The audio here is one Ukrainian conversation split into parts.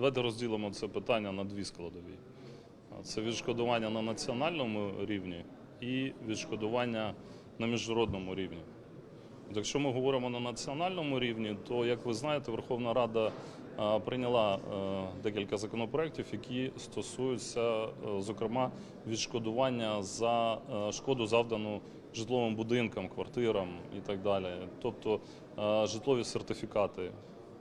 Давайте розділимо це питання на дві складові: це відшкодування на національному рівні і відшкодування на міжнародному рівні. Якщо ми говоримо на національному рівні, то як ви знаєте, Верховна Рада прийняла е, декілька законопроєктів, які стосуються, е, зокрема, відшкодування за е, шкоду завдану житловим будинкам, квартирам і так далі. Тобто житлові сертифікати.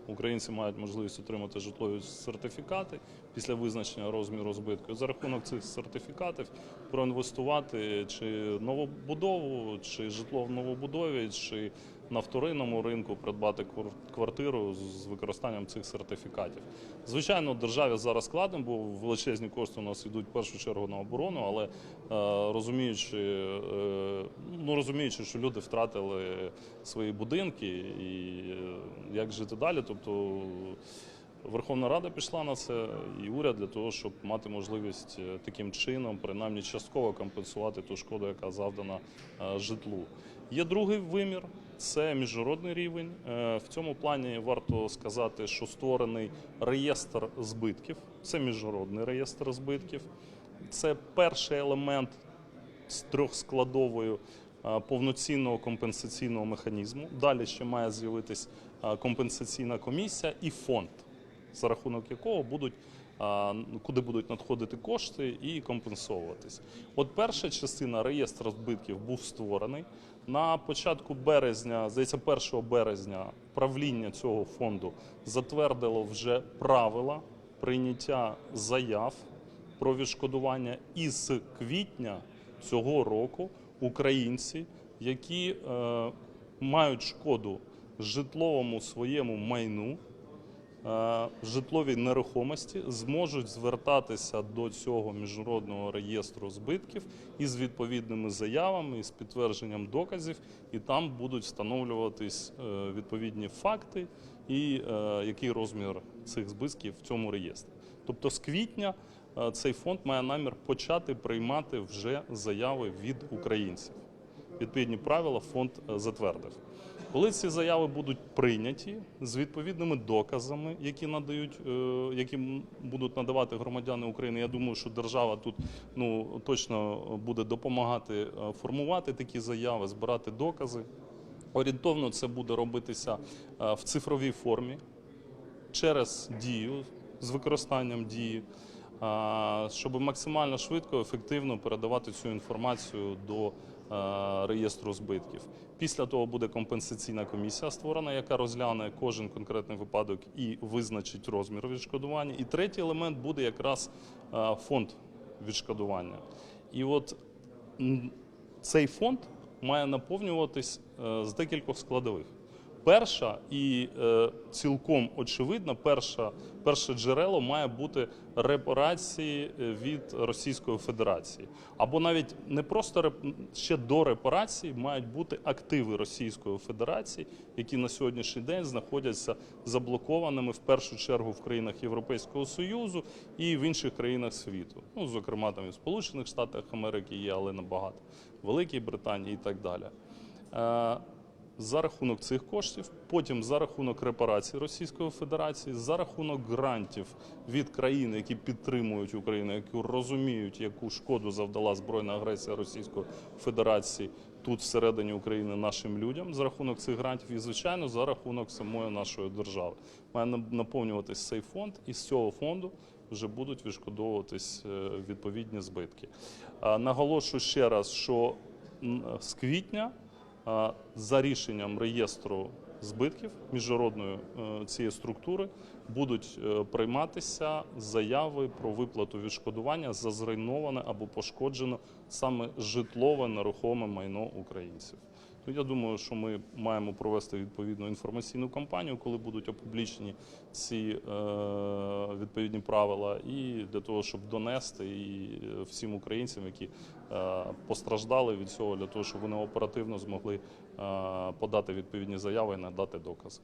Українці мають можливість отримати житлові сертифікати після визначення розміру збитку. За рахунок цих сертифікатів проінвестувати чи новобудову, чи житло в новобудові, чи на вторинному ринку придбати квар- квартиру з використанням цих сертифікатів. Звичайно, державі зараз складно, бо величезні кошти у нас йдуть в першу чергу на оборону, але е, розуміючи, е, ну розуміючи, що люди втратили свої будинки і е, як жити далі, тобто. Верховна Рада пішла на це і уряд для того, щоб мати можливість е, таким чином, принаймні частково компенсувати ту шкоду, яка завдана е, житлу. Є другий вимір це міжнародний рівень. Е, В цьому плані варто сказати, що створений реєстр збитків. Це міжнародний реєстр збитків. Це перший елемент з трьохскладовою повноцінного компенсаційного механізму. Далі ще має з'явитись компенсаційна комісія і фонд, за рахунок якого будуть куди будуть надходити кошти і компенсовуватись. От перша частина реєстру збитків був створений. На початку березня, здається, 1 березня правління цього фонду затвердило вже правила прийняття заяв про відшкодування. І з квітня цього року українці, які е, мають шкоду житловому своєму майну, е, житловій нерухомості, зможуть звертатися до цього міжнародного реєстру збитків із відповідними заявами, із підтвердженням доказів, і там будуть встановлюватись е, відповідні факти і е, який розмір цих збитків в цьому реєстрі. Тобто з квітня цей фонд має намір почати приймати вже заяви від українців. Відповідні правила фонд затвердив. Коли ці заяви будуть прийняті з відповідними доказами, які надають, е, які будуть надавати громадяни України, я думаю, що держава тут ну точно буде допомагати е, формувати такі заяви, збирати докази. Орієнтовно це буде робитися е, в цифровій формі через дію з використанням дії, щоб максимально швидко, ефективно передавати цю інформацію до е, реєстру збитків. Після того буде компенсаційна комісія створена, яка розгляне кожен конкретний випадок і визначить розмір відшкодування. І третій елемент буде якраз е, фонд відшкодування. І от цей фонд має наповнюватись е, з декількох складових. Перша і е, цілком очевидно, перша, перше джерело має бути репарації е, від Російської Федерації. Або навіть не просто реп- ще до репарації мають бути активи Російської Федерації, які на сьогоднішній день знаходяться заблокованими в першу чергу в країнах Європейського Союзу і в інших країнах світу. Ну, зокрема, там і в Сполучених Штатах Америки є, але набагато, Великій Британії і так далі. Е, за рахунок цих коштів, потім за рахунок репарацій Російської Федерації, за рахунок грантів від країн, які підтримують Україну, які розуміють, яку шкоду завдала збройна агресія Російської Федерації тут всередині України нашим людям, за рахунок цих грантів, і звичайно за рахунок самої нашої держави. Має на- наповнюватись цей фонд, і з цього фонду вже будуть відшкодовуватись е, відповідні збитки. Наголошую ще раз, що з квітня. За рішенням реєстру збитків міжнародної е, цієї структури будуть е, прийматися заяви про виплату відшкодування за зруйноване або пошкоджене саме житлове нерухоме майно українців. Ну, я думаю, що ми маємо провести відповідну інформаційну кампанію, коли будуть опублічені ці е, відповідні правила, і для того, щоб донести і е, всім українцям, які е, постраждали від цього, для того, щоб вони оперативно змогли подати відповідні заяви і надати докази.